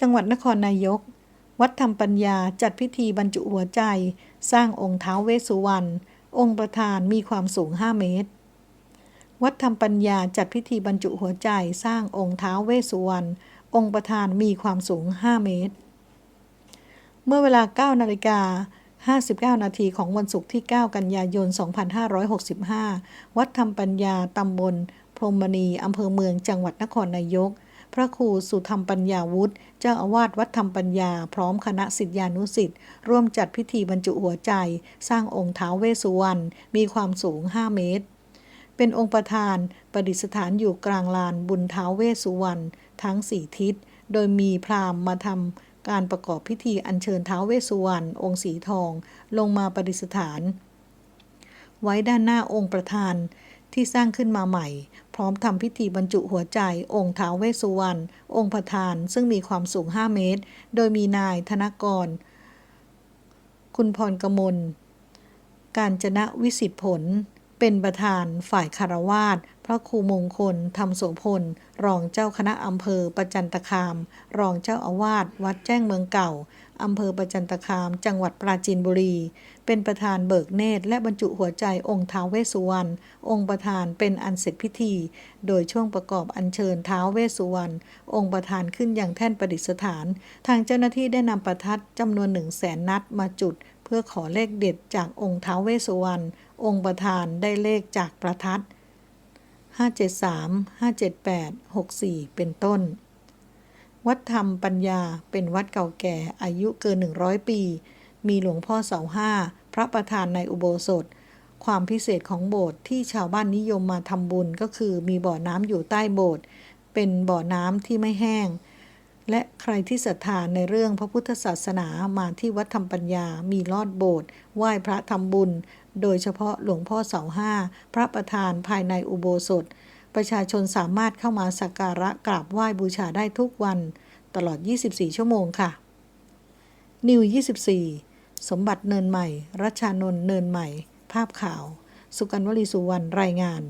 จังหวัดนครนายก วัดธรรมปัญญาจัดพิธีบรรจุหัวใจ สร้างองค์เท้าเวสุวรรณ องค์ประธานมีความสูง 5 เมตร วัดธรรมปัญญาจัดพิธีบรรจุหัวใจ สร้างองค์เท้าเวสุวรรณ องค์ประธานมีความสูง 5 เมตร เมื่อเวลา 9 นาฬิกา59 นาทีของวันศุกร์ที่ 9 กันยายน 2565 วัดธรรมปัญญา ตำบล พรมณี อำเภอเมือง จังหวัดนครนายก พระครูสุธรรมปัญญาวุฒิเจ้าอาวาสวัดธรรมปัญญา พร้อมคณะศิษยานุศิษย์ร่วมจัดพิธีบรรจุหัวใจ สร้างองค์ท้าวเวสุวรรณมีความสูง 5 เมตร เป็นองค์ประธานประดิษฐานอยู่กลางลานบุญท้าวเวสุวรรณทั้งสี่ทิศ โดยมีพราหมณ์มาทำการประกอบพิธีอัญเชิญท้าวเวสุวรรณองค์สีทอง ลงมาประดิษฐาน ไว้ด้านหน้าองค์ประธานที่สร้างขึ้นมาใหม่ พร้อมทำพิธีบรรจุหัวใจ องค์ท้าวเวสุวรรณองค์ประธาน ซึ่งมีความสูง 5 เมตร โดยมีนายธนกร คุณพรกมล การจนะวิสิทธิผล เป็นประธานฝ่ายคารวาสพระครูมงคล ธรรมโสพล รองเจ้าคณะอำเภอประจันตคาม รองเจ้าอาวาสวัดแจ้งเมืองเก่าอำเภอประจันตคาม จังหวัดปราจีนบุรี เป็นประธานเบิกเนตร และบรรจุหัวใจองค์ท้าวเวสุวรรณ องค์ประธานเป็นอันเสร็จพิธี โดยช่วงประกอบอัญเชิญท้าวเวสสุวรรณ องค์ประธานขึ้นอย่างแท่นประดิษฐาน ทางเจ้าหน้าที่ได้นำประทัดจำนวนหนึ่งแสนนัดมาจุด เพื่อขอเลขเด็ดจากองค์ท้าวเวสสุวรรณองค์ประธานได้เลขจากประทัด 573 578 64 เป็นต้น วัดธรรมปัญญาเป็นวัดเก่าแก่อายุเกิน 100 ปี มีหลวงพ่อเสาห้าพระประธานในอุโบสถ ความพิเศษของโบสถ์ที่ชาวบ้านนิยมมาทำบุญก็คือมีบ่อน้ำอยู่ใต้โบสถ์เป็นบ่อน้ำที่ไม่แห้ง และใครที่ศรัทธาในเรื่องพระพุทธศาสนามาที่วัดธรรมปัญญา มีลอดโบสถ์ไหว้พระทำบุญ โดยเฉพาะหลวงพ่อเสาห้า พระประธานภายในอุโบสถ ประชาชนสามารถเข้ามาสักการะกราบไหว้บูชาได้ทุกวัน ตลอด 24 ชั่วโมงค่ะ นิว 24 สมบัติเนินใหม่ รัชานนท์เนินใหม่ ภาพข่าว สุกันวลีสุวรรณรายงาน